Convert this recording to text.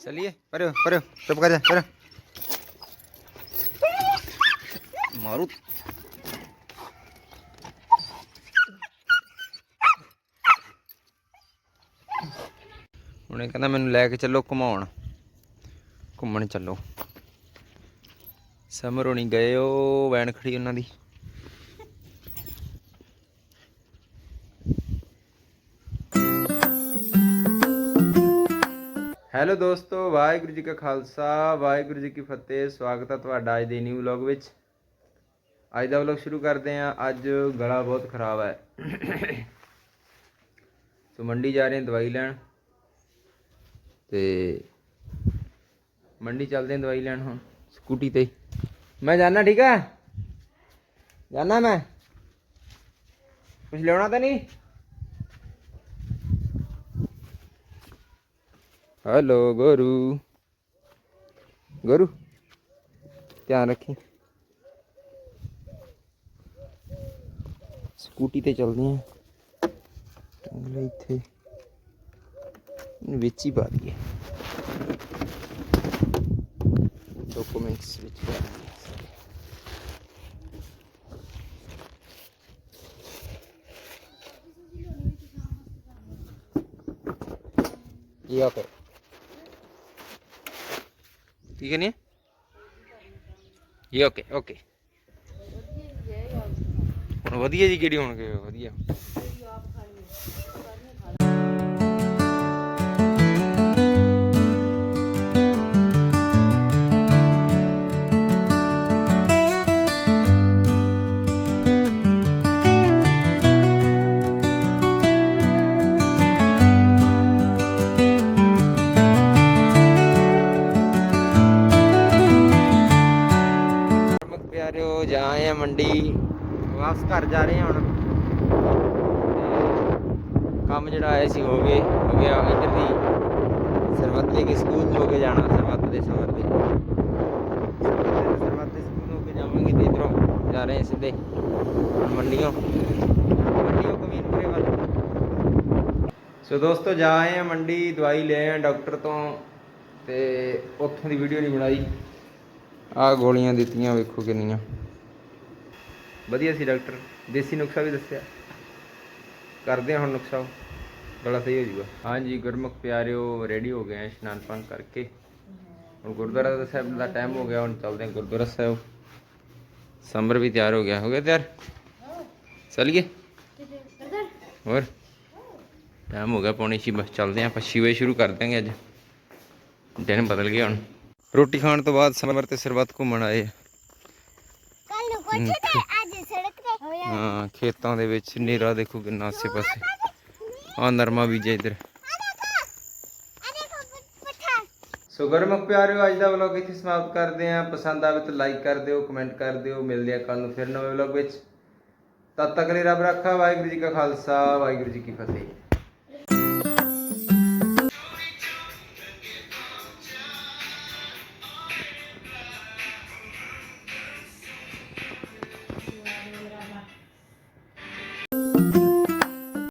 चलिए परे हो, परे हो, चुप कर जा परे मारू ਉਹਨੇ ਕਹਿੰਦਾ ਮੈਨੂੰ ਲੈ ਕੇ ਚੱਲੋ ਘੁਮਾਉਣ ਘੁੰਮਣ ਚੱਲੋ ਸਮਰ ਹੋਣੀ ਗਏ ਉਹ ਵੈਨ ਖੜੀ ਉਹਨਾਂ ਦੀ ਹੈਲੋ ਦੋਸਤੋ, ਵਾਹਿਗੁਰੂ ਜੀ ਕਾ ਖਾਲਸਾ, ਵਾਹਿਗੁਰੂ ਜੀ ਕੀ ਫਤਿਹ। ਸਵਾਗਤ ਹੈ ਤੁਹਾਡਾ ਅੱਜ ਦੇ ਨਿਊ ਵਲੌਗ ਵਿੱਚ। ਅੱਜ ਦਾ ਵਲੌਗ ਸ਼ੁਰੂ ਕਰਦੇ ਹਾਂ। ਅੱਜ ਗਲਾ ਬਹੁਤ ਖਰਾਬ ਹੈ। ਸੋ ਮੰਡੀ ਜਾ ਰਹੇ ਹਾਂ ਦਵਾਈ ਲੈਣ। ਤੇ ਮੰਡੀ ਚੱਲਦੇ ਹਾਂ ਦਵਾਈ ਲੈਣ ਹੁਣ, ਸਕੂਟੀ ਤੇ। ਮੈਂ ਜਾਣਾ ਠੀਕ ਹੈ? ਜਾਣਾ ਮੈਂ? ਕੁਝ ਲੈਣਾ ਤਾਂ ਨਹੀਂ? ਹੈਲੋ ਗੁਰੂ ਗੁਰੂ ਧਿਆਨ ਰੱਖੀ ਸਕੂਟੀ ਤੇ ਚੱਲਦੇ ਆਂ ਟੰਗਲੇ ਇੱਥੇ ਇਹਨੂੰ ਵਿੱਚ ਹੀ ਪਾ ਦਈਏ ਡਾਕੂਮੈਂਟਸ ਵਿੱਚ ਪਾ ਦਈਏ ਸਾਰੇ ਇਹ ਆਪੇ ਇਹ ਓਕੇ ਓਕੇ ਹੁਣ ਵਧੀਆ ਜੀ ਕਿਹੜੀ ਹੋਣਗੇ? ਵਧੀਆ। ਪਿਆਰਿਓ ਜਾ ਆਏ ਆ ਮੰਡੀ। ਵਾਪਸ ਘਰ ਜਾ ਰਹੇ ਹਾਂ ਹੁਣ। ਕੰਮ ਜਿਹੜਾ ਆਇਆ ਸੀ ਹੋ ਗਏ, ਹੋ ਗਿਆ ਇੱਧਰ ਦੀ। ਸਰਬੱਤ ਕੇ ਸਕੂਲ ਹੋ ਕੇ ਜਾਣਾ, ਸਰਬੱਤ ਦੇ ਸਮਰ ਦੇ ਸਕੂਲ ਹੋ ਕੇ ਜਾਵਾਂਗੇ ਤੇ ਇਧਰੋਂ ਜਾ ਰਹੇ ਹਾਂ ਸਿੱਧੇ ਹੁਣ ਮੰਡੀੋਂ ਕਮੀਨਪੁਰੇ ਵੱਲ। ਸੋ ਦੋਸਤੋ, ਜਾ ਆਏ ਆ ਮੰਡੀ, ਦਵਾਈ ਲੈ ਆਏ ਡਾਕਟਰ ਤੋਂ ਤੇ ਉੱਥੋਂ ਦੀ ਵੀਡੀਓ ਨਹੀਂ ਬਣਾਈ। ਆ ਗੋਲੀਆਂ ਦਿੱਤੀਆਂ, ਵੇਖੋ ਕਿੰਨੀਆਂ। ਵਧੀਆ ਸੀ ਡਾਕਟਰ। ਦੇਸੀ ਨੁਕਸਾ ਵੀ ਦੱਸਿਆ। ਕਰਦੇ ਹਾਂ ਹੁਣ ਨੁਕਸਾ ਉਹ। ਗਲਾ ਸਹੀ ਹੋ ਜਾਊਗਾ। ਹਾਂਜੀ, ਗੁਰਮੁਖ ਪਿਆਰਿਓ ਰੈਡੀ ਹੋ ਗਏ ਆ ਇਸ਼ਨਾਨ ਪਾਣ ਕਰਕੇ। ਹੁਣ ਗੁਰਦੁਆਰਾ ਸਾਹਿਬ ਦਾ ਟਾਈਮ ਹੋ ਗਿਆ, ਹੁਣ ਚੱਲਦੇ ਹਾਂ ਗੁਰਦੁਆਰਾ ਸਾਹਿਬ। ਸਮਰ ਵੀ ਤਿਆਰ ਹੋ ਗਿਆ। ਹੋ ਗਿਆ ਤਿਆਰ? ਚੱਲੀਏ? ਹੋਰ? ਟਾਈਮ ਹੋ ਗਿਆ ਪੌਣੇ ਛੇ, ਬਸ ਚੱਲਦੇ ਹਾਂ ਆਪਾਂ। ਛੇ ਵਜੇ ਸ਼ੁਰੂ ਕਰ ਦਾਂਗੇ ਅੱਜ। ਦਿਨ ਬਦਲ ਗਿਆ ਹੁਣ। ਰੋਟੀ ਖਾਣ ਤੋਂ ਬਾਅਦ ਸਮਰ ਤੇ ਸਰਬੱਤ ਘੁੰਮਣ ਆਏ ਆ। ਕੱਲ ਨੂੰ ਕੋਠੇ ਤੇ ਅੱਜ ਸੜਕ ਤੇ ਹੋਇਆ ਹਾਂ। ਖੇਤਾਂ ਦੇ ਵਿੱਚ ਨੇਰਾ ਦੇਖੋ ਕਿੰਨਾ ਆਸੇ ਪਾਸੇ। ਆ ਨਰਮਾ ਬੀਜਿਆ ਇੱਧਰ। ਸੋ ਗਰਮਕ ਪਿਆਰਿਓ ਅੱਜ ਦਾ ਵਲੌਗ ਇੱਥੇ ਸਮਾਪਤ ਕਰਦੇ ਆਂ ਪਸੰਦ ਆਵੇ ਤਾਂ ਲਾਈਕ ਕਰ ਦਿਓ ਕਮੈਂਟ ਕਰ ਦਿਓ। ਮਿਲਦੇ ਆ ਕੱਲ ਨੂੰ ਫਿਰ ਨਵੇਂ ਵਲੌਗ ਵਿੱਚ। ਤਦ ਤੱਕ ਲਈ ਰੱਬ ਰੱਖਾ ਵਾਹਿਗੁਰੂ ਜੀ ਕਾ ਖਾਲਸਾ ਵਾਹਿਗੁਰੂ ਜੀ ਕੀ ਫਤਿਹ।